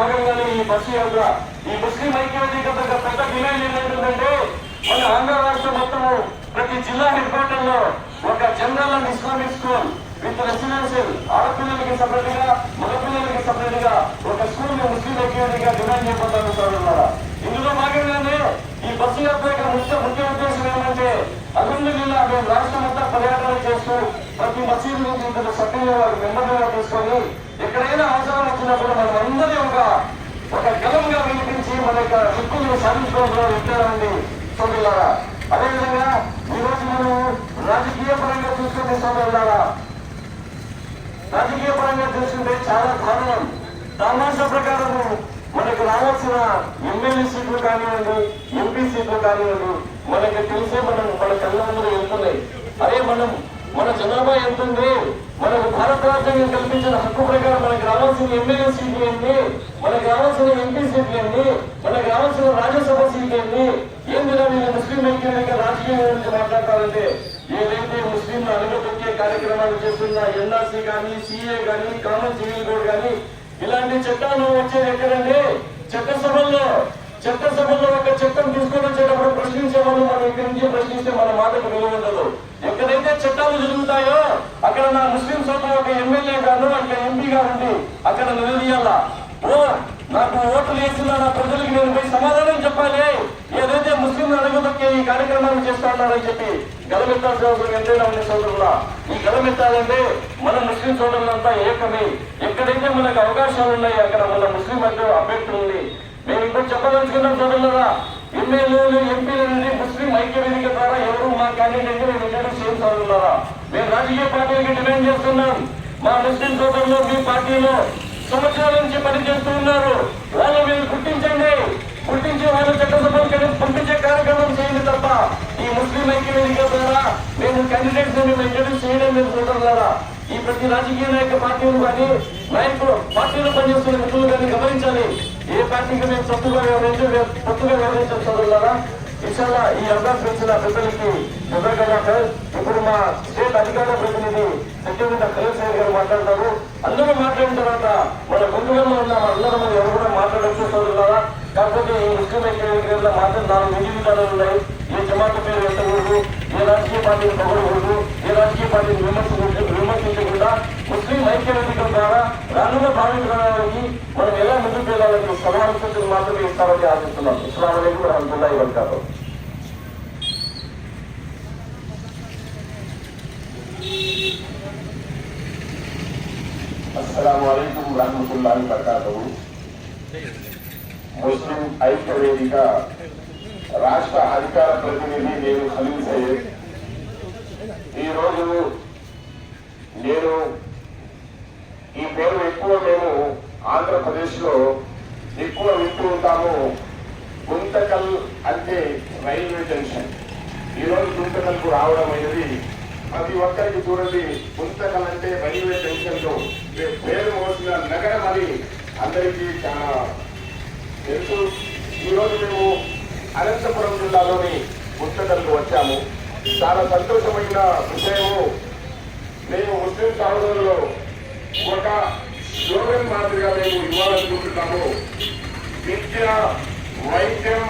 భాగంగానే ఈ బస్సు యాత్ర ఈ ముస్లిం ఐక్య వేదిక పెద్ద డిమాండ్ ఏంటంటే మన ఆంధ్ర రాష్ట్రం మొత్తము ప్రతి జిల్లా హెడ్ క్వార్టర్లో ఒక general and Islamic school with residential ఆడపిల్లలకి సపరేట్గా మగపిల్లలకి సపరేట్గా ఒక స్కూల్ ముస్లిం ఐక్యవేదిగా డిమాండ్ చేయబోతాను సోదరులారా ఇందులో భాగంగానే ఈ బస్సు యాత్ర యొక్క ముఖ్య ముఖ్య ఉద్దేశం ఏమంటే అల్హమ్దుల్లా మేము రాష్ట్రం అంతా పర్యటన చేస్తూ ప్రతి మసీదు నుంచి ఇద్దరు సక్రియ వారు మెంబర్లుగా తీసుకొని ఎక్కడైనా ఆచారం వచ్చినప్పుడు మనం అందరి ఒక ఒక గలంగా వినిపించి మన యొక్క హక్కులను సాధించుకోవడంలో ఉంటారండి సోదరులారా. అదేవిధంగా ఈ రోజు మనం రాజకీయ పరంగా చూసుకుంటే సోదరులారా రాజకీయ పరంగా చూసుకుంటే చాలా దారుణం దామాషా ప్రకారం మనకు రావాల్సిన ఎమ్మెల్యే సీట్లు కానివ్వండి ఎంపీ సీట్లు కానివ్వండి మనకి తెలిసే మనం మన కళ్ళందరూ వెళ్తున్నాయి. అదే మనం మన జనాభా ఎంత ఉంది మనకు భారత రాజ్యాంగం కల్పించిన హక్కు ప్రకారం మనకు రావాల్సిన ఎమ్మెల్యే సీట్లు ఏంటి? మనకు రావాల్సిన ఎంపీ సీట్లు ఏంటి? మనకు రావాల్సిన రాజ్యసభ సీట్లు ఏంటి? ఏంటి వీళ్ళు ముస్లిం ఐక్యంగా రాజకీయం గురించి మాట్లాడతారంటే ఏదైతే ముస్లింలు అనుమతించే కార్యక్రమాలు చేస్తున్న ఎన్ఆర్సీ కానీ సిఏ కానీ కామన్ సివిల్ కోడ్ కానీ ఇలాంటి చట్టాలు వచ్చేది ఎక్కడండి? చట్టసభల్లో. చట్టసభల్లో ఒక చట్టం తీసుకొని వచ్చేటప్పుడు ప్రశ్నించే వాళ్ళు మనం ఇక్కడి నుంచి ప్రశ్నిస్తే మన మాటకు విలువ ఉండదు. ఎక్కడైతే చట్టాలు జరుగుతాయో అక్కడ నా ముస్లిం సోదరు ఒక ఎమ్మెల్యే గారు అక్కడ ఎంపీ గారు ఉండి అక్కడ నిలదీయాలా. ఓ నాకు ఓట్లు వేసిన నా ప్రజలకు నేను పోయి సమాధానం చెప్పాలి. ఏదైతే ముస్లింలు అడగదొక్కే ఈ కార్యక్రమాలు చేస్తా ఉన్నారని చెప్పి గలమెత్తాల్సిన అవసరం ఎంతైనా ఉంది సోదరులా ఈ గలమెత్తాలంటే మన ముస్లిం సోదరులంతా ఏకమే. ఎక్కడైతే మనకు అవకాశాలు ఉన్నాయి అక్కడ మన ముస్లిం అంటే అభ్యర్థులు ఉంది మేము ఇప్పుడు చెప్పదలుచుకున్నాం సోదరులరా ఎమ్మెల్యేలు ఎంపీల నుండి ముస్లిం ఐక్య వేదిక ద్వారా ఎవరు మా క్యాండిడేట్ మేము ఇంట్రడ్యూస్ చేయం మేము రాజకీయ పార్టీలకి డిమాండ్ చేస్తున్నాం. మా ముస్లిం సోదరులు మీ పార్టీలో సంవత్సరాల నుంచి పనిచేస్తూ ఉన్నారు. వాళ్ళు మీరు గుర్తించండి. గుర్తించి వాళ్ళు చట్టసభలకు పంపించే కార్యక్రమం చేయండి తప్ప ఈ ముస్లిం ఐక్య వేదిక ద్వారా మేము క్యాండిడేట్స్ మేము ఇంట్రడ్యూస్ చేయడం మేము సోదరులారా. ఈ ప్రతి రాజకీయ నాయక పార్టీలు కానీ నాయకులు పార్టీలో పనిచేస్తున్న మిత్రులు కానీ గమనించాలి. ఏ పార్టీకి మేము తప్పుగా వ్యవహరించ తప్పుగా వ్యవహరించాలి సోదరులారా ఇన్షాల్లా ఈ అవకాశం ఇచ్చిన పెద్దలకి జజాకల్లాహ్ ఇప్పుడు మా స్టేట్ అధికార ప్రతినిధి సత్యవేంద్ర కలేశ్వర్ గారు మాట్లాడతారు. అందరూ మాట్లాడిన తర్వాత మన గుంటూరులో ఉన్న అందరూ మనం ఎవరు కూడా మాట్లాడచ్చు సోదరులారా. కాకపోతే ఈ ముస్లిం ఐక్యంలో మాత్రం నాలుగు విధి విధానాలు ఉన్నాయి. ఏ జమాత పేరు ఎత్తకూడదు ఏ రాజకీయ పార్టీని పొగడకూడదు ఏ రాజకీయ పార్టీని విమర్శించ విమర్శించకుండా ముస్లిం ఐక్య ఐక్యవేదిక ద్వారా రానున్న భావితరానికి మనం ఎలా ముందుకు వెళ్ళాలని సలహాలు సూచనలు మాత్రమే ఇస్తామని ఆశిస్తున్నాం ఇస్లాం అలైకుం రహమతుల్లాహి వబరకాతుహు అస్సలం అయికం రహమతుల్లా వబరకాతుహు ముస్లిం ఐక్య వేదిక రాష్ట్ర అధికార ప్రతినిధి నేను ఖలీల్ సయ్యద్. ఈరోజు నేను ఈ పేరు ఎక్కువ మేము ఆంధ్రప్రదేశ్లో ఎక్కువ వింటూ ఉంటాము. గుంతకల్ అంటే రైల్వే జంక్షన్. ఈరోజు గుంతకల్కు రావడం అనేది ప్రతి ఒక్కరికి చూడండి గుంతకల్ అంటే రైల్వే జంక్షన్లో. పేరు మోసిన నగరం అని అందరికీ చాలా తెలుసు. ఈరోజు మేము అనంతపురం జిల్లాలోని గుంతకల్కు వచ్చాము. చాలా సంతోషమైన విషయము. మేము ముస్లిం సహోదరులు ఒక స్లోగన్ మాదిరిగా మేము ఇవ్వాలనుకుంటున్నాము. విద్య వైద్యం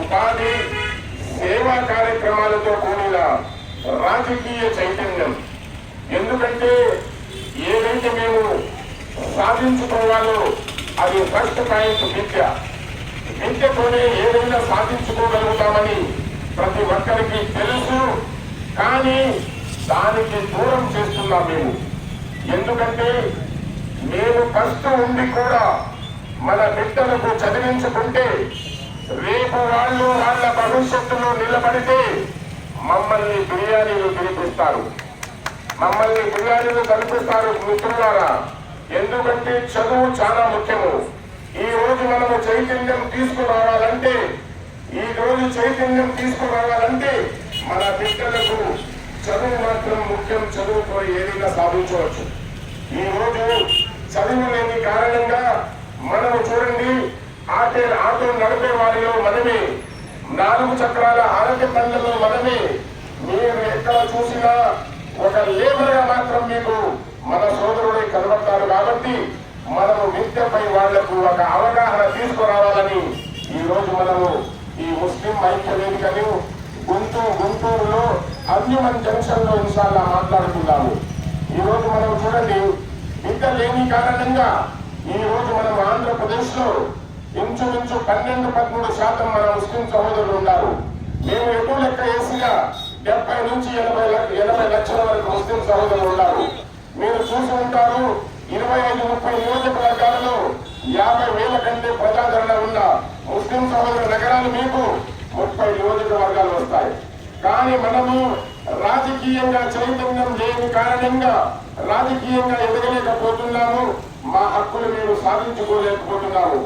ఉపాధి సేవా కార్యక్రమాలతో కూడిన రాజకీయ చైతన్యం. ఎందుకంటే ఏదైతే మేము సాధించుకోవాలో అది ఫస్ట్ పాయింట్ విద్య. విద్యతోనే ఏదైనా సాధించుకోగలుగుతామని ప్రతి ఒక్కరికి తెలుసు. కానీ దానికి దూరం చేస్తున్నాం మేము. ఎందుకంటే మేము కష్టం ఉండి కూడా మన బిడ్డలకు చదివించుకుంటే రేపు వాళ్ళు వాళ్ళ భవిష్యత్తులో నిలబడితే మమ్మల్ని బిర్యానీలు తినిపిస్తారు. మమ్మల్ని బిర్యానీలు కల్పిస్తారు మిత్రులారా. ఎందుకంటే చదువు చాలా ముఖ్యము. ఈ రోజు మనము చైతన్యం తీసుకురావాలంటే ఈ రోజు చైతన్యం తీసుకురావాలంటే మన బిడ్డలకు చదువు మాత్రం ముఖ్యం చదువుతో ఏదైనా సాధించవచ్చు. ఈ రోజు చదువు లేని కారణంగా మనము చూడండి ఆటే ఆటో నడిపే వారిలో మనమే నాలుగు చక్రాల ఆరోగ్య పనులలో మనమే మీరు ఎక్కడ చూసినా ఒక లేబర్గా మాత్రం మీకు మన సోదరుడే కనబడతారు కాబట్టి మనము విద్యపై వాళ్ళకు ఒక అవగాహన తీసుకురావాలని ఈ రోజు మనము ఈ ముస్లిం ఐక్య వేదికను గుంటూరు గుంటూరులో అన్యుమన్ జంక్షన్లో ఇన్షాల్లా మాట్లాడుతున్నాము ఈ రోజు మనం చూడండి విద్య లేని కారణంగా ఈ రోజు మనం ఆంధ్రప్రదేశ్లో ఇంచుమించు పన్నెండు పదమూడు శాతం మన ముస్లిం సహోదరులు ఉన్నారు మేము ఎటు లెక్క వేసినా డెబ్బై నుంచి ఎనభై లక్ష- ఎనభై లక్షల వరకు ముస్లిం సహోదరులు ఉన్నారు మీరు చూసి ఉంటారు ఇరవై ఐదు ముప్పై నియోజకవర్గాలలో యాభై వేల కంటే ప్రజాదరణ ఉన్న ముస్లిం సహోదర నగరాలు మీకు ముప్పై నియోజకవర్గాలు వస్తాయి. కానీ మనము రాజకీయంగా చైతన్యం లేని కారణంగా రాజకీయంగా ఎదగలేకపోతున్నాము. మా హక్కులు మేము సాధించుకోలేకపోతున్నాము.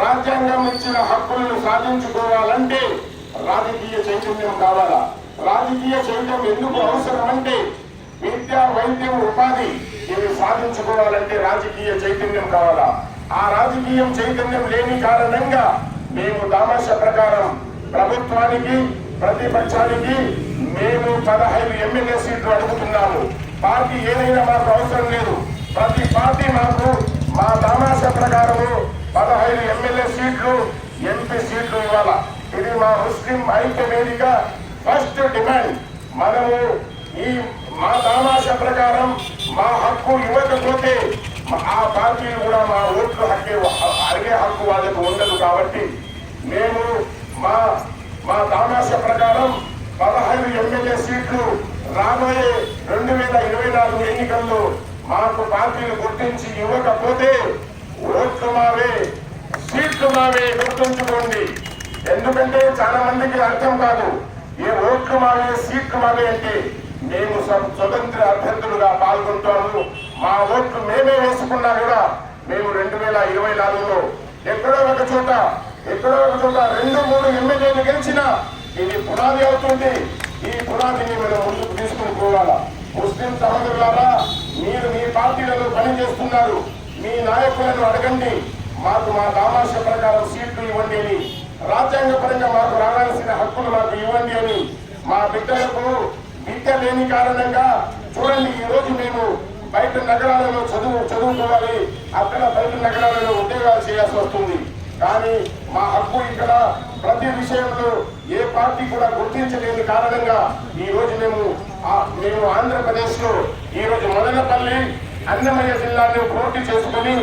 రాజ్యాంగం ఇచ్చిన హక్కులను సాధించుకోవాలంటే రాజకీయ చైతన్యం కావాలా? రాజకీయ చైతన్యం ఎందుకు అవసరం అంటే విద్య వైద్యం ఉపాధి ఇవి సాధించుకోవాలంటే రాజకీయ చైతన్యం కావాలా? ఆ రాజకీయం చైతన్యం లేని కారణంగా మేము దామాష ప్రకారం ప్రభుత్వానికి ప్రతిపక్షానికి మేము పదహైదు ఎమ్మెల్యే సీట్లు అడుగుతున్నాము. పార్టీ ఏదైనా మాకు అవసరం లేదు. ప్రతి పార్టీ మాకు మా దామాష ప్రకారము పదహైదు ఎమ్మెల్యే సీట్లు ఎంపీ సీట్లు ఇవ్వాల? ఇది మా ముస్లిం ఐక్య వేదిక ఫస్ట్ డిమాండ్. మనము ఈ మా తామాష ప్రకారం మా హక్కు ఇవ్వకపోతే ఆ పార్టీలు కూడా మా ఓట్లు హక్కే అడిగే హక్కు వాళ్ళకు ఉండదు కాబట్టి మేము మా మా తామాష ప్రకారం పదహైదు ఎమ్మెల్యే సీట్లు రాబోయే రెండు వేల ఇరవై నాలుగు ఎన్నికల్లో మాకు పార్టీలు గుర్తించి ఇవ్వకపోతే ఓట్లు మావే సీట్లు మావే గుర్తుంచుకోండి. ఎందుకంటే చాలా మందికి అర్థం కాదు ఏ ఓట్లు మావే సీట్లు మావే అంటే మేము స్వతంత్ర అభ్యర్థులుగా పాల్గొంటాము. మా ఓట్లు మేమే వేసుకున్నా కూడా మేము రెండు వేల ఇరవై నాలుగులో ఎక్కడో ఒక చోట ఎక్కడో ఒక చోట రెండు మూడు ఎమ్మెల్యేలు గెలిచినా ఇది పునాది అవుతుంది. ఈ పునాదిని మనం ముందుకు తీసుకుని పోవాలా? ముస్లిం సహోదరులారా మీరు మీ పార్టీలలో పనిచేస్తున్నారు. మీ నాయకులను అడగండి. మాకు మా దామాష ప్రకారం సీట్లు ఇవ్వండి అని రాజ్యాంగ పరంగా మాకు రావాల్సిన హక్కులు మాకు ఇవ్వండి అని మా బిడ్డలకు విద్య లేని కారణంగా చూడండి ఈ రోజు మేము బయట నగరాలలో చదువు చదువుకోవాలి. అక్కడ బయట నగరాలలో ఉద్యోగాలు చేయాల్సి వస్తుంది. కానీ మా హక్కు ఇక్కడ ప్రతి విషయంలో ఏ పార్టీ కూడా గుర్తించలేని కారణంగా ఈ రోజు మేము మేము ఆంధ్రప్రదేశ్లో ఈరోజు మదనపల్లి అన్నమయ్య జిల్లాను పోటీ చేసుకుని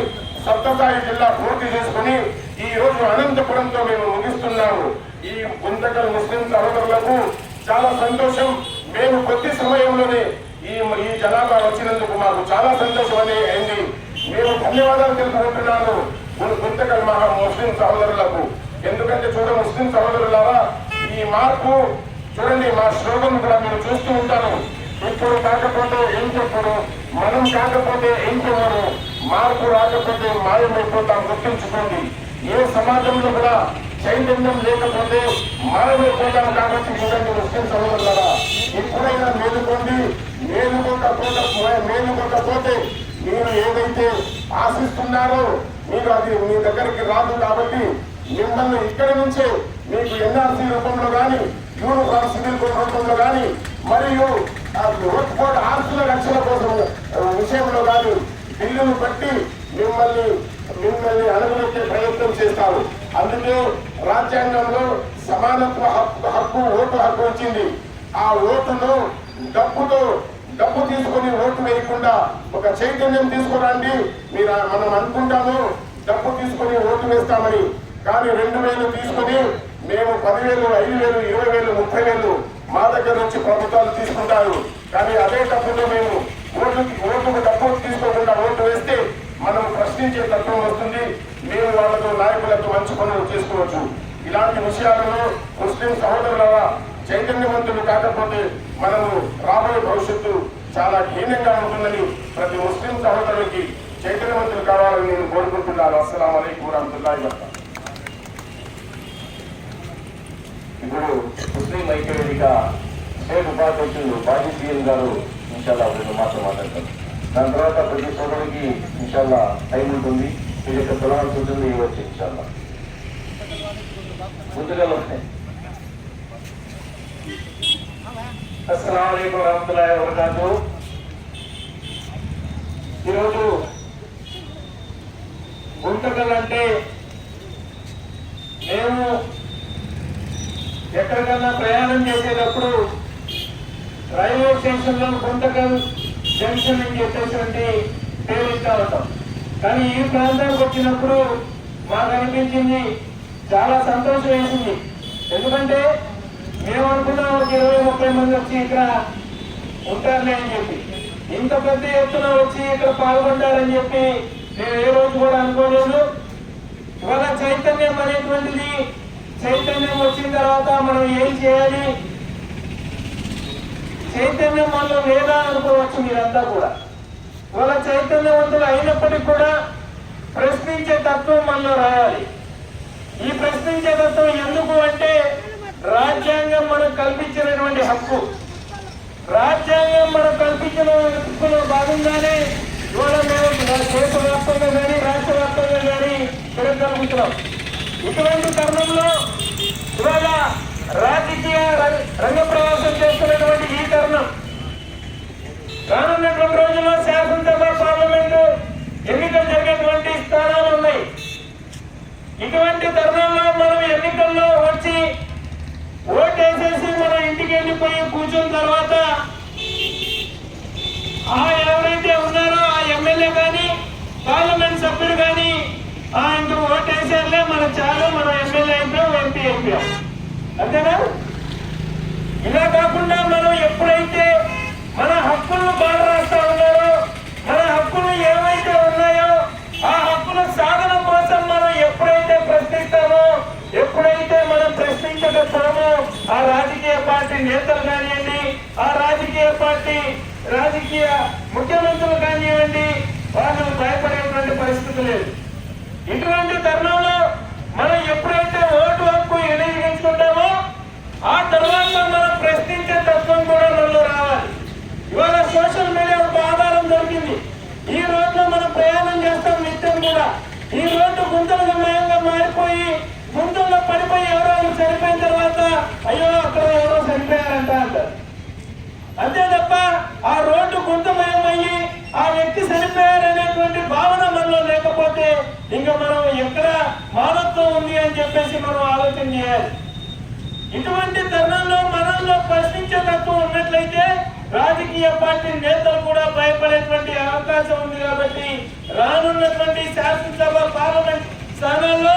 సప్తసాయి జిల్లా పోటీ చేసుకుని ఈ రోజు అనంతపురంతో మేము ముగిస్తున్నాము. ఈ గుంతకల్ ముస్లిం సహోదరులకు చాలా సంతోషం. సమయంలోనే ఈ ఈ జనాభా వచ్చినందుకు మాకు చాలా సంతోషం అనే అయింది. మేము ధన్యవాదాలు తెలుపుకుంటున్నాను. గుంతకల్ మహా ముస్లిం సహోదరులకు. ఎందుకంటే చూడ ముస్లిం సహోదరులారా ఈ మార్పు చూడండి మా శ్లోగం కూడా మీరు చూస్తూ ఉంటాను ఇప్పుడు కాకపోతే ఇంకెప్పుడు మనం కాకపోతే ఇంకెవరు మార్పు రాకపోతే మాయమైపోతాం గుర్తుంచుకోండి. ఏ సమాజంలో కూడా చైతన్యం లేకపోతే మాయమైపోతాం కాబట్టి చూడండి ముస్లిం సహోదరులారా. ఎప్పుడైనా మేలుకోండి. మేలుకోకపోతే మేలుకోకపోతే మీరు ఏదైతే ఆశిస్తున్నారో మీరు అది మీ దగ్గరికి రాదు కాబట్టి మిమ్మల్ని ఇక్కడి నుంచే మీకు ఎన్ఆర్సీ రూపంలో కానీ యూనిఫామ్ సివిల్ కోడ్ రూపంలో కానీ మరియు ఆ కోడ్ రక్షణ కోసం విషయంలో కానీ బిల్లును బట్టి మిమ్మల్ని మిమ్మల్ని అనుగుణించే ప్రయత్నం చేస్తారు. అందుకే రాజ్యాంగంలో సమానత్వ హక్కు హక్కు ఓటు హక్కు వచ్చింది. ఆ ఓటును డబ్బుతో డబ్బు తీసుకొని ఓటు వేయకుండా ఒక చైతన్యం తీసుకురండి. మీరు మనం అనుకుంటాము డబ్బు తీసుకొని ఓటు వేస్తామని. కానీ రెండు వేలు తీసుకొని మేము పదివేలు ఐదు వేలు ఇరవై వేలు ముప్పై వేలు మా దగ్గర నుంచి ప్రభుత్వాలు తీసుకుంటారు. కానీ అదే డబ్బుతో మేము ఓటు ఓటుకు డబ్బు తీసుకోకుండా ఓటు వేస్తే మనం ప్రశ్నించే తత్వం వస్తుంది. మేము వాళ్ళతో నాయకులతో మంచి పనులు చేసుకోవచ్చు. ఇలాంటి విషయాలను ముస్లిం సహోదరుల చైతన్యవంతులు కాకపోతే మనము రాబోయే భవిష్యత్తు చాలా హీనంగా ఉంటుందని ప్రతి ముస్లిం సహోదరులకి చైతన్యవంతులు కావాలని నేను కోరుకుంటున్నాను. అస్సలం అయికం వరహతుల్లాహి ఇప్పుడు ముస్లిం ఐక్య వేదిక స్టేట్ ఉపాధ్యక్షులు మాజీ సీఎం గారు ఇన్షాల్లా రెండు మాటలు మాట్లాడతారు. దాని తర్వాత ప్రతి సోదరుడికి ఇన్షాల్లా టైం ఉంటుంది. మీరు ఇక్కడ పిలవాల్సి ఉంటుంది. ఇవ్వచ్చు ఇన్షాల్లా ముందుగా ఉన్నాయి అస్సలం అయికం వరహతుల్లాహి ఈరోజు గుంటకల్ అంటే మేము ఎక్కడికన్నా ప్రయాణం చేసేటప్పుడు రైల్వే స్టేషన్లో గుంటకల్ జంక్షన్ అని చెప్పేసి పేరు ఇస్తా ఉంటాం. కానీ ఈ ప్రాంతానికి వచ్చినప్పుడు మాకు అనిపించింది చాలా సంతోషం వేసింది. ఎందుకంటే మేము అనుకున్నాం ఒక ఇరవై ముప్పై మంది వచ్చి ఇక్కడ ఉంటారులే అని చెప్పి. ఇంత పెద్ద ఎత్తున వచ్చి ఇక్కడ పాల్గొంటారని చెప్పి నేను ఏ రోజు కూడా అనుకోలేదు. ఇవాళ చైతన్యం అనేటువంటిది చైతన్యం వచ్చిన తర్వాత మనం ఏం చేయాలి? చైతన్యం మనలో లేదా అనుకోవచ్చు మీరంతా కూడా. ఇవాళ చైతన్యవంతులు అయినప్పటికీ కూడా ప్రశ్నించే తత్వం మనలో రాయాలి. ఈ ప్రశ్నించే తత్వం ఎందుకు అంటే రాజ్యాంగం మనకు కల్పించినటువంటి హక్కు. రాజ్యాంగం మనకు కల్పించిన హక్కులో భాగంగానే ఇవాళ మేము దేశ వ్యాప్తంగా కానీ రాష్ట్ర వ్యాప్తంగా కానీ తిరగలుగుతున్నాం ఇటువంటి తరుణంలో ఇవాళ రాజకీయ రంగ- ప్రవాసం చేస్తున్నటువంటి ఈ తరుణం. రానున్నటువంటి రోజుల్లో శాసనసభ పార్లమెంటు ఎన్నికలు జరిగేటువంటి స్థానాలు ఉన్నాయి. ఇటువంటి తరుణంలో మనం ఎన్నికల్లో వచ్చి ఓటేసేసి మనం ఇంటికి వెళ్ళిపోయి కూర్చున్న తర్వాత ఆ ఎవరైతే ఉన్నారో ఆ ఎమ్మెల్యే కానీ పార్లమెంట్ సభ్యుడు కానీ ఆ ఇంక ఓటేసారులే మన చాలు మన ఎమ్మెల్యే అయిపోయాం ఎంపీ అయిపోయాం. అంతేనా? ఇలా కాకుండా మనం ఎప్పుడైతే మన హక్కులను బాధ రాస్తా ఉన్నారో మన హక్కులు ఏవైతే ఉన్నాయో ఆ హక్కుల సాధన కోసం మనం ఎప్పుడైతే ప్రశ్నిస్తామో ఎప్పుడైతే మనం ప్రశ్నించగలుగుతామో ఆ రాజకీయ పార్టీ నేతలు కానివ్వండి ఆ రాజకీయ పార్టీ రాజకీయ ముఖ్యమంత్రులు కానివ్వండి వాళ్ళు భయపడేటువంటి పరిస్థితి లేదు. ఇటువంటి తరుణంలో మనం ఎప్పుడైతే ఓటు హక్కు వినియోగించుకుంటామో ఆ తర్వాత మనం ప్రశ్నించే తత్వం కూడా మనలో రావాలి. ఇవాళ సోషల్ మీడియా ఒక ఆధారం దొరికింది. ఈ రోడ్లో మనం ప్రయాణం చేస్తాం నిత్యం కూడా. ఈ రోడ్డు గుంతలు గమయంగా మారిపోయి పడిపోయి ఎవరో చనిపోయిన తర్వాత అయ్యో అక్కడ ఎవరో చనిపోయారంట అంటారు అంతే తప్ప ఆ రోడ్డు గుంతమయమయ్యి ఆ వ్యక్తి చనిపోయారనేటువంటి భావన మనలో లేకపోతే ఇంకా మనం ఎక్కడ మానవత్వం ఉంది అని చెప్పేసి మనం ఆలోచన చేయాలి. ఇటువంటి తరుణంలో మనల్లో ప్రశ్నించే తత్వం ఉన్నట్లయితే రాజకీయ పార్టీ నేతలు కూడా భయపడేటువంటి అవకాశం ఉంది కాబట్టి రానున్నటువంటి శాసనసభ పార్లమెంట్ స్థానాల్లో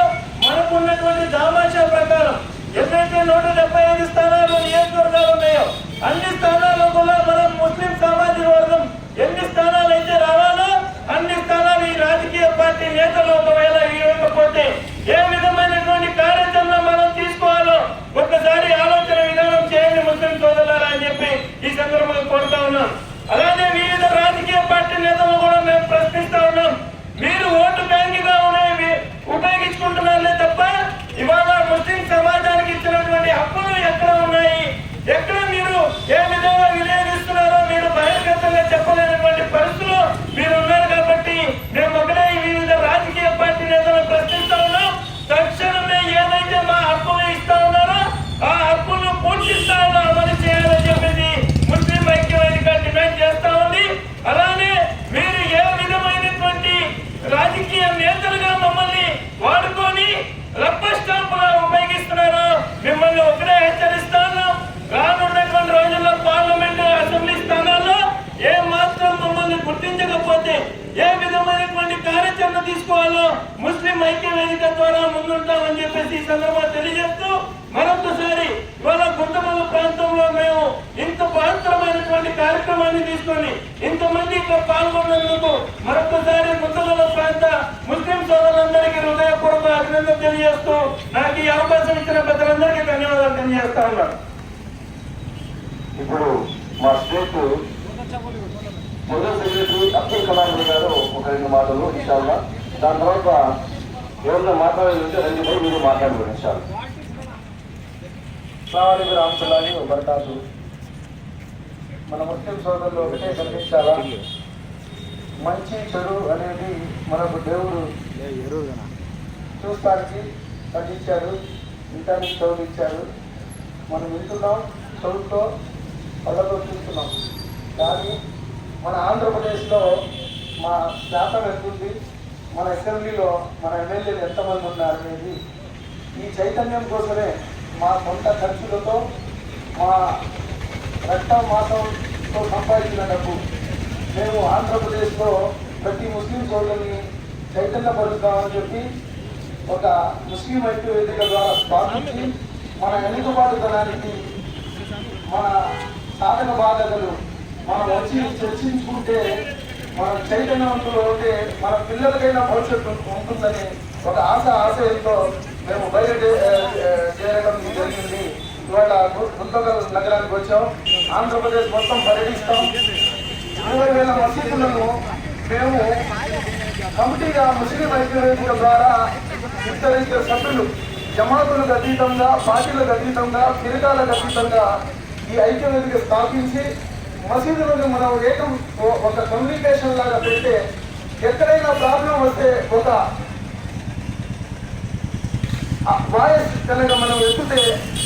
ఉన్నటువంటి దామాషా ప్రకారం ఎన్నైతే నూట డెబ్బై ఐదు స్థానాలు నియోజకవర్గాలు ఉన్నాయో అన్ని స్థానాల్లో కూడా మనం ముస్లిం సామాజిక వర్గం ఎన్ని స్థానాలు అయితే రావాలో అన్ని స్థానాలు ఈ రాజకీయ పార్టీ నేతలు ఒకవేళ ఇవ్వకపోతే ఏ విధమైనటువంటి కార్యాచరణ మనం తీసుకోవాలో ఒక్కసారి ఆలోచన విధానం చేయండి ముస్లిం సోదరులారా అని చెప్పి ఈ సందర్భంగా కోరుతా ఉన్నాం. అలానే వివిధ రాజకీయ పార్టీ నేతలు కూడా మేము ప్రశ్నిస్తా ఉన్నాం. మీరు ఓటు బ్యాంకుగా ఉపయోగించుకుంటున్నారులే తప్ప ఇవాళ ముస్లిం సమాజానికి ఇచ్చినటువంటి హక్కులు ఎక్కడ ఉన్నాయి? ఎక్కడ మీరు ఏ విధంగా వినియోగిస్తున్నారో మీరు బహిర్గతంగా చెప్పలేనటువంటి పరిస్థితులు మీరు ఉన్నారు కాబట్టి మేము ఒకటే ఈ వివిధ రాజకీయ పార్టీ నేతలను ప్రశ్నిస్తా ఉన్నాం తక్షణమే ఏదైతే మా హక్కులు ఇస్తా ఉన్నారో ఆ హక్కులను పూర్తి స్థాయిలో అమలు చేయాలని చెప్పేసి ముస్లిం ఐక్యవేదిక డిమాండ్ చేస్తా ఉంది అలానే మీరు ఏ విధమైనటువంటి రాజకీయ నేతలుగా మమ్మల్ని వాడుకొని రబ్బ స్టాంపుగా ఉపయోగిస్తున్నారో మిమ్మల్ని ఒకటే హెచ్చరిస్తాను రానున్నటువంటి రోజుల్లో పార్లమెంట్ అసెంబ్లీ స్థానాల్లో ఏ మాత్రం మమ్మల్ని గుర్తించకపోతే ఏ విధమైనటువంటి కార్యాచరణ తీసుకోవాలో ముస్లిం ఐక్య వేదిక ద్వారా ముందుంటామని చెప్పేసి ఈ సందర్భంగా తెలియజేస్తూ మరొకసారి ఇవాళ గుంతమల్ల ప్రాంతంలో మేము ఇంత పవిత్రమైనటువంటి కార్యక్రమాన్ని తీసుకొని ఇంతమంది ఇక్కడ పాల్గొన్నందుకు మరొకసారి గుంతమల్ల ప్రాంత ముస్లిం సోదరులందరికీ హృదయపూర్వక అభినందన తెలియజేస్తూ నాకు ఈ అవకాశం ఇచ్చిన పెద్దలందరికీ ధన్యవాదాలు తెలియజేస్తా ఇప్పుడు మా స్టేట్ మొదటి సెక్రటరీ అబ్దుల్ కలాం గారు ఒక రెండు మాటలు ఇన్షాల్లా. దాని తర్వాత ఎవరైనా మాట్లాడాలంటే రెండు పోయి మీరు మాట్లాడరు ఇన్షాల్లా. అస్సలాము రామతుల్లాhi వబర్కాతు మన ముస్లిం సోదరులు ఒకటే కనిపించాలా మంచి చెడు అనేది మనకు దేవుడు చూస్తానికి తగ్గించాడు ఇంటానికి చదువు ఇచ్చాడు. మనం వింటున్నాం చదువుతో కళ్ళతో చూస్తున్నాం. కానీ మన ఆంధ్రప్రదేశ్లో మా శాతం ఎంతుంది మన అసెంబ్లీలో మన ఎమ్మెల్యేలు ఎంతమంది ఉన్నారు అనేది. ఈ చైతన్యం కోసమే మా సొంత ఖర్చులతో మా రక్త మాసంతో సంపాదించిన డబ్బు. మేము ఆంధ్రప్రదేశ్లో ప్రతి ముస్లిం సోదరుని చైతన్యపరుస్తామని చెప్పి ఒక ముస్లిం ఐక్య వేదిక ద్వారా స్థాపించి మన వెనుకబాటుతనానికి మన సాధన బాధకులు మనం వచ్చి చర్చించుకుంటే మన చైతన్యవంతులు ఉంటే మన పిల్లలకైనా భవిష్యత్తు ఉంటుందని ఒక ఆశ ఆశయంతో మేము బయలుదే చేయడం జరిగింది. ఇవాళ గుంతకల్ నగరానికి వచ్చాం. ఆంధ్రప్రదేశ్ మొత్తం పర్యటిస్తాం. ఇరవై వేల మసీదులను మేము కమిటీగా ముస్లిం ఐక్యవేదిక ద్వారా ఇద్దరు సభ్యులు. జమాతులకు అతీతంగా పార్టీలకు అతీతంగా ఫిరకాలకు అతీతంగా ఈ ఐక్యవేదిక స్థాపించి మసీదులను మనం ఏకం ఒక కమ్యూనికేషన్ లాగా పెడితే ఎక్కడైనా ప్రాబ్లం వస్తే ఒక వాయిస్ కనుక మనం ఎత్తితే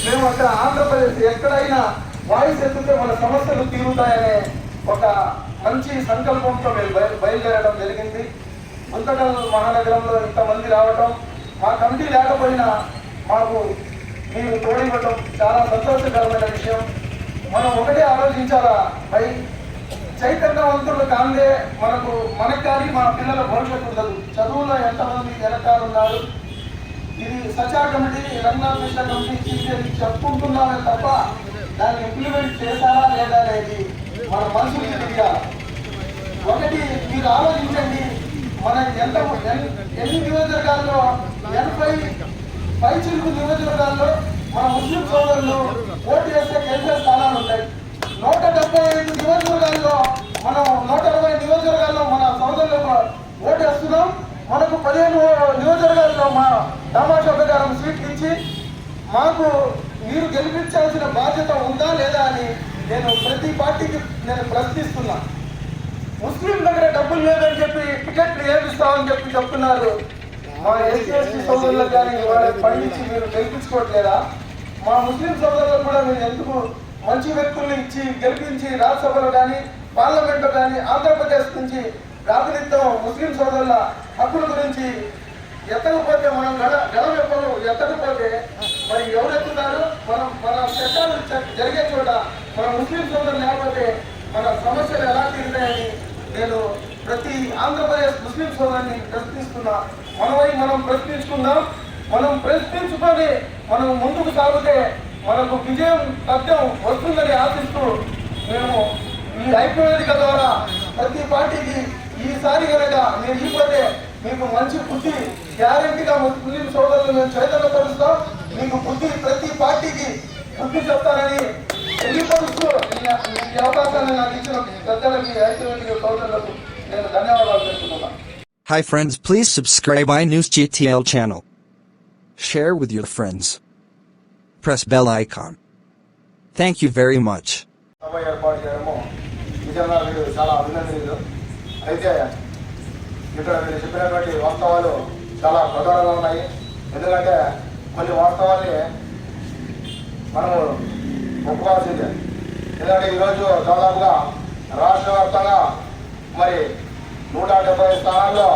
మేము అక్కడ ఆంధ్రప్రదేశ్ ఎక్కడైనా వాయిస్ ఎత్తితే మన సమస్యలు తీరుతాయనే ఒక మంచి సంకల్పంతో మేము బయ- బయలుదేరడం జరిగింది. గుంతకల్ మహానగరంలో ఇంతమంది రావటం మా కమిటీ లేకపోయినా మాకు మీరు తోడివ్వటం చాలా సంతోషకరమైన విషయం. మనం ఒకటే ఆలోచించాలా? పై చైతన్యవంతులు కాందే మనకు మనకు కానీ మన పిల్లల భవిష్యత్తు ఉండదు. చదువులో ఎంతమంది వెనకాలన్నారు? ఇది Sachar committee Ranganath Mishra committee chief చెప్పుకుంటున్నామే తప్ప దాన్ని ఇంప్లిమెంట్ చేశారా లేదా అనేది మన మనసుకి తెలియాలి? ఒకటి మీరు ఆలోచించండి. మన ఎంత ఎన్ని నియోజకవర్గాల్లో ఎనభై పై చిలుకు నియోజకవర్గాల్లో మన ముస్లిం సోదరులు ఓటు వేస్తే గెలిచే స్థానాలు ఉంటాయి. నూట డెబ్బై ఐదు నియోజకవర్గాల్లో మనం నూట అరవై నియోజకవర్గాల్లో మన సోదరులకు ఓటు వేస్తున్నాం. మనకు పదిహేను నియోజకవర్గాల్లో మా తమాషా ప్రకారం సీట్లు ఇచ్చి మాకు మీరు గెలిపించాల్సిన బాధ్యత ఉందా లేదా అని నేను ప్రతి పార్టీకి నేను ప్రశ్నిస్తున్నా. ముస్లిం దగ్గర డబ్బులు లేదని చెప్పి టికెట్లు ఏమిస్తామని చెప్పి చెప్తున్నారు. మా ఎస్సీ ఎస్టీ సోదరులకు కానీ వాళ్ళని పండించి మీరు గెలిపించుకోవట్లేదా? మా ముస్లిం సోదరులకు కూడా మీరు ఎందుకు మంచి వ్యక్తుల్ని ఇచ్చి గెలిపించి రాజ్యసభలో కానీ పార్లమెంట్లో కానీ ఆంధ్రప్రదేశ్ నుంచి ప్రాతినిధ్యం ముస్లిం సోదరుల హక్కుల గురించి ఎత్తకపోతే మనం గడ గడవెప్పలు ఎత్తకపోతే మరి ఎవరు ఎత్తున్నారు మనం మన చట్టాలు జరిగే చోట మన ముస్లిం సోదరులు లేకపోతే మన సమస్యలు ఎలా తీరుతాయని నేను ప్రతి ఆంధ్రప్రదేశ్ ముస్లిం సోదరుని ప్రశ్నిస్తున్నా. మనమై మనం ప్రశ్నించుకుందాం మనం ప్రశ్నించుకొని మనం ముందుకు సాగితే మనకు విజయం సత్యం వస్తుందని ఆశిస్తూ మేము ఈ ఐక్యవేదిక ద్వారా ప్రతి పార్టీకి ఈసారి కనుక మీరు ఇవ్వతే మీకు మంచి బుద్ధి గ్యారంటీగా ముస్లిం సోదరులు మేము చైతన్యపరుస్తాం. మీకు బుద్ధి ప్రతి పార్టీకి బుద్ధి చెప్తారని తెలియపరుస్తూ ఈ- ఈ అవకాశాన్ని నాకు ఇచ్చిన పెద్దలకి ఐక్యవేదిక సోదరులకు నేను ధన్యవాదాలు తెలుపుతున్నాను Hi friends, please subscribe iNews GTL channel. Share with your friends. Press bell icon. Thank you very much. సభ ఏర్పాటు చేయడము నిజంగా వీరు చాలా అభినందనీయులు అయితే ఇక్కడ మీరు చెప్పినటువంటి వాస్తవాలు చాలా ప్రధానంగా ఉన్నాయి ఎందుకంటే కొన్ని వాస్తవాల్ని మనము ఒప్పుకోవాల్సిందే ఎందుకంటే ఈరోజు దాదాపుగా రాష్ట్ర వ్యాప్తంగా మరి నూట డెబ్బై స్థానాల్లో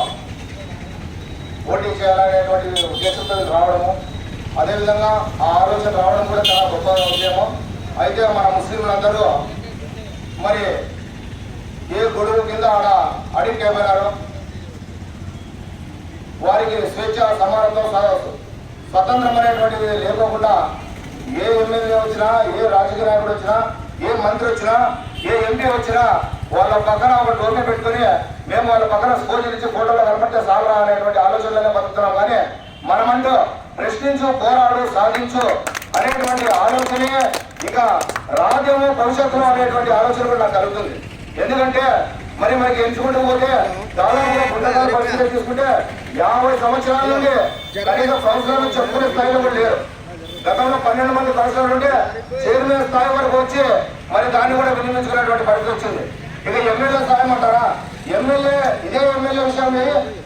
పోటీ చేయాలనేటువంటి ఉద్దేశంతో రావడము. అదేవిధంగా ఆ ఆలోచన రావడం కూడా చాలా గొప్ప విషయము. అయితే మన ముస్లింలందరూ మరి ఏ గొడవ కింద ఆడ అడిక్ట్ అయిపోయినారు వారికి స్వేచ్ఛ సమానత్వం స్వతంత్రం అనేటువంటిది లేకోకుండా ఏ ఎమ్మెల్యే వచ్చినా ఏ రాజకీయ నాయకుడు వచ్చినా ఏ మంత్రి వచ్చినా ఏ ఎంపీ వచ్చినా వాళ్ళ పక్కన ఒక డోర్ని పెట్టుకుని మేము వాళ్ళ పక్కన స్కూల్ ఇచ్చి ఫోటోలో కనపడితే సాగరా అనేటువంటి ఆలోచనలోనే బతుకుతున్నాం. కానీ మనమంటూ ప్రశ్నించు పోరాడు సాధించు అనేటువంటి ఆలోచనే ఇక రాజ్యము భవిష్యత్తులో అనేటువంటి ఆలోచన కూడా నాకు కలుగుతుంది. ఎందుకంటే మరి మనకి ఎంచుకుంటూ పోతే దాదాపుగా పుస్తకాల పరిస్థితి తీసుకుంటే యాభై సంవత్సరాల నుండి కనీసం సంవత్సరాలు చెప్పుకునే స్థాయిలో కూడా లేరు. గతంలో పన్నెండు మంది కౌన్సిలర్ ఉంటే చైర్మన్ స్థాయి వరకు వచ్చి మరి దాన్ని కూడా వినియోగించుకునేటువంటి పరిస్థితి వచ్చింది. ఇక ఎమ్మెల్యే స్థాయి అంటారా? ఎమ్మెల్యే ఇదే ఎమ్మెల్యే విషయాన్ని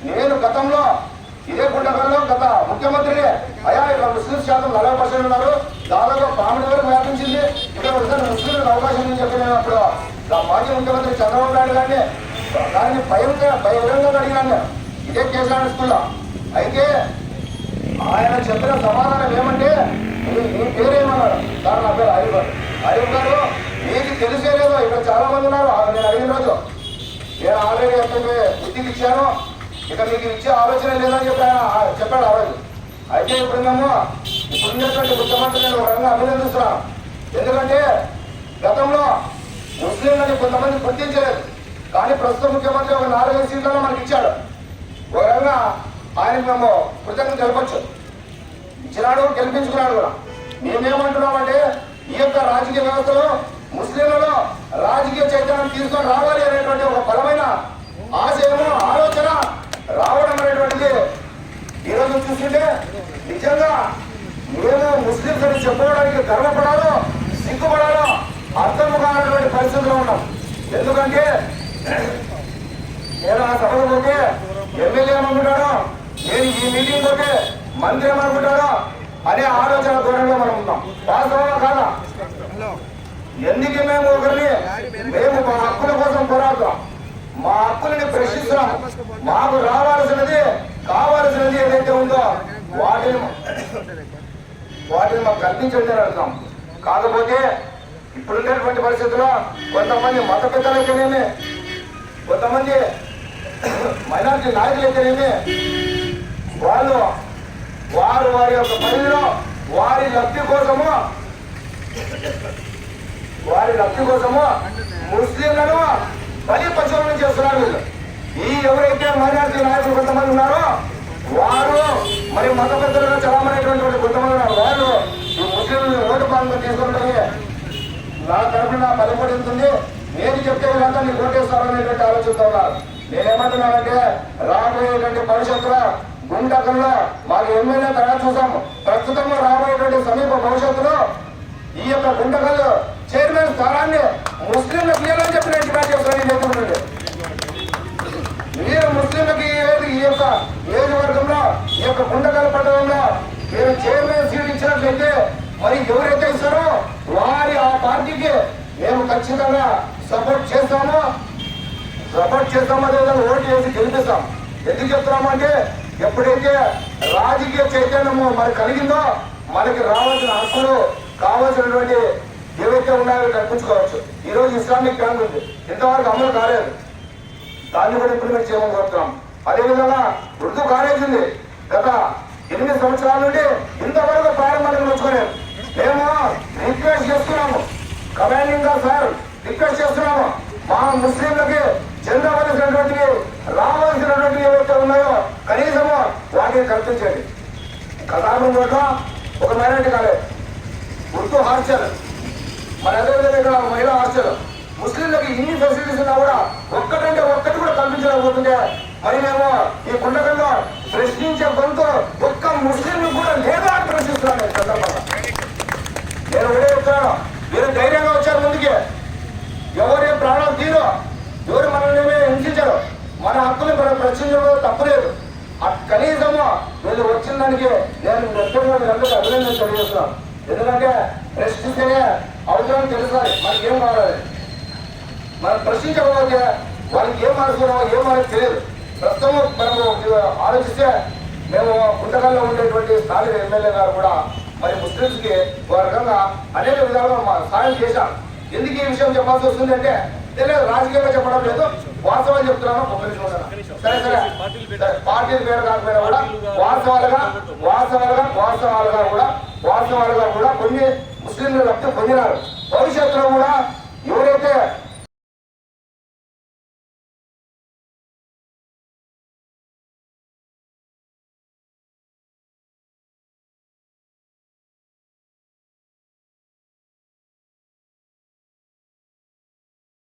నేను గతంలో ఇదే గుండగల్లో గత ముఖ్యమంత్రి అయా ఇక్కడ ముస్లిం శాతం నలభై పర్సెంట్ ఉన్నారు. దాదాపు పామిడి వరకు వ్యాపించింది. ఇక్కడ ఒకసారి ముస్లింలకు అవకాశం ఉందని చెప్పి నేను అప్పుడు ఆ మాజీ ముఖ్యమంత్రి చంద్రబాబు నాయుడు గారిని దాన్ని భయంగా భయంగా అడిగినాను ఇదే కేసీఆర్ స్కూల్లో అయితే ఆయన చెప్పిన సమాధానం ఏమంటే నీ పేరేమన్నారు? పేరేమన్నాడు సార్ నా పేరు అయ్యూబ్ గారు అయ్యూబ్ గారు మీకు తెలిసేలేదు ఇక్కడ చాలా మంది ఉన్నారు. నేను అడిగిన రోజు నేను ఆల్రెడీ అంటే బుద్ధికి ఇచ్చాను. ఇక మీకు ఇచ్చే ఆలోచన లేదని చెప్పాను. చెప్పాడు ఆ రోజు. అయితే ఇప్పుడు మేము ఇప్పుడు ఉన్నటువంటి ముఖ్యమంత్రి నేను ఒక రకంగా అభినందిస్తున్నాను ఎందుకంటే గతంలో ముస్లింలని కొంతమంది గుర్తించలేదు. కానీ ప్రస్తుత ముఖ్యమంత్రి ఒక నాలుగైదు సీట్లలో మనకి ఇచ్చాడు. ఒక రకంగా ఆయనకు మేము కృతజ్ఞత తెలపచ్చు. ఇచ్చినాడు గెలిపించుకున్నాడు కూడా. మేమేమంటున్నామంటే ఈ యొక్క రాజకీయ వ్యవస్థలో ముస్లింలలో రాజకీయ చైతన్యం తీసుకొని రావాలి అనేటువంటి ఒక బలమైన ఆశయము ఆలోచన రావడం అనేటువంటిది ఈరోజు చూస్తుంటే నిజంగా మేము ముస్లింస్ అని చెప్పుకోవడానికి గర్వపడాలో సిగ్గుపడాలో అర్థం కానటువంటి పరిస్థితిలో ఉన్నాం. ఎందుకంటే నేను ఆ సభకు పోతే ఎమ్మెల్యే ఏమనుకుంటాడో నేను ఈ మీటింగ్ పోతే మంత్రి ఏమనుకుంటాడో అనే ఆలోచన ధోరణిలో మనం ఉన్నాం. వాస్తవం కాదా? ఎందుకు మేము ఒకరిని? మేము మా హక్కుల కోసం పోరాడుతాం మా హక్కులని ప్రశ్నిస్తున్నాం. మాకు రావాల్సినది కావాల్సినది ఏదైతే ఉందో వాటిని వాటిని మాకు కల్పించండి అని అర్థం కాకపోతే ఇప్పుడున్నటువంటి పరిస్థితుల్లో కొంతమంది మత పెద్దలైతేనేమి కొంతమంది మైనార్టీ నాయకులైతేనేమి వాళ్ళు వారు వారి యొక్క పనిలో వారి లబ్ధి కోసము వారి లబ్ధి కోసము ముస్లింలను బలి పశువులను చేస్తున్నారు వీళ్ళు. ఈ ఎవరైతే మైనార్టీ నాయకులు కొంతమంది ఉన్నారో వారు మరి మత పెద్దలుగా చలామణైనటువంటి కొంతమంది ఉన్నారు. వారు ఈ ముస్లింలను ఓటు పాలన తీసుకుంటే నా తరఫున బలపడి ఉంటుంది. నేను చెప్తే వీళ్ళంతా నీకు ఓటేస్తారనేటువంటి ఆలోచిస్తూ ఉన్నారు. నేనేమంటున్నానంటే రాబోయేటువంటి భవిష్యత్తులో గుంటకల్లో మాకు ఎమ్మెల్యే తయారు చూసాము. ప్రస్తుతం రాబోయేటువంటి సమీప భవిష్యత్తులో ఈ యొక్క గుంటకల్లు స్థలాన్ని ముస్లింలకు ఇవ్వాలని చెప్పి నేను డిమాండ్ చేస్తున్నాను ఈ మీరు ముస్లింలకు ఏది ఈ యొక్క నియోజకవర్గంలో ఈ యొక్క గుండగల పట్టణంలో మీరు చైర్మన్ సీట్ ఇచ్చినట్లయితే మరి ఎవరైతే ఇస్తారో వారి ఆ పార్టీకి మేము ఖచ్చితంగా సపోర్ట్ చేస్తాము. సపోర్ట్ చేస్తామో లేదా ఓటు వేసి గెలిపిస్తాం. ఎందుకు చెప్తున్నామంటే ఎప్పుడైతే రాజకీయ చైతన్యము మరి కలిగిందో మనకి రావాల్సిన హక్కులు కావాల్సినటువంటి ఏవైతే ఉన్నాయో కల్పించుకోవచ్చు. ఈ రోజు ఇస్లామిక్ బ్యాంక్ ఉంది. ఇంతవరకు అమలు కాలేదు. దాన్ని కూడా ఇంప్లిమెంట్ చేయమని కోరుతున్నాం. అదేవిధంగా ఉర్దూ కాలేజ్ ఉంది. గత ఎనిమిది సంవత్సరాల నుండి ఇంతవరకు ప్రారంభానికి నోచుకోలేదు మేము రిక్వెస్ట్ చేస్తున్నాము. కమాండింగ్గా సార్ రిక్వెస్ట్ చేస్తున్నాము. మా ముస్లింలకి చెందవలసినటువంటి రావాల్సినటువంటి ఏవైతే ఉన్నాయో కనీసము వాటిని కల్పించండి. కథాపం రోడ్లో ఒక మైనార్టీ కాలేజ్ ఉర్దూ హాస్టల్. మరి అదేవిధంగా ఇక్కడ మహిళా హాస్టల్ ముస్లింలకి ఇన్ని ఫెసిలిటీస్ ఉన్నా కూడా ఒక్కటంటే ఒక్కటి కూడా కల్పించలేకపోతుంటే మరి మేము ఈ గుండగల్లో ప్రశ్నించే గొంతు ఒక్క ముస్లిం కూడా లేదా ప్రశ్నిస్తున్నాను ఈ సందర్భంగా. నేను ఒకటే చెప్తున్నాను మీరు ధైర్యంగా వచ్చారు ముందుకి. ఎవరి ప్రాణాలు తీరు ఎవరు మనల్ని ఏమీ హింసించరు. మన హక్కులు మనం ప్రశ్నించడం తప్పులేదు ఆ కనీసము మీరు వచ్చిన దానికి నేను వ్యక్తిగా మీరందరికీ అభినందన తెలియజేస్తున్నాను. ఎందుకంటే ప్రశ్నిస్తేనే అవసరం తెలుస్తుంది మనకి ఏం కావాలి మనం ప్రశ్నించకపోతే వాళ్ళకి ఏం మనసుకున్నామో ఏం మనకు తెలియదు. ప్రస్తుతం మనము ఆలోచిస్తే మేము గుంటకల్లో ఉండేటువంటి స్థానిక ఎమ్మెల్యే గారు కూడా మరి ముస్లింస్కి ఒక రకంగా అనేక విధాలుగా మా సాయం చేశాం ఎందుకు ఈ విషయం చెప్పాల్సి వస్తుంది అంటే తెలియదు రాజకీయంగా చెప్పడం లేదు. వాస్తవాలు చెప్తున్నాను. ఒక నిమిషం సరే సరే, పార్టీల పేరు కాకపోయినా కూడా వాస్తవాలుగా వాస్తవాలుగా వాస్తవాలుగా కూడా వాస్తవాలుగా కూడా కొన్ని ముస్లింలు లబ్ధి పొందినారు. భవిష్యత్తులో కూడా ఎవరైతే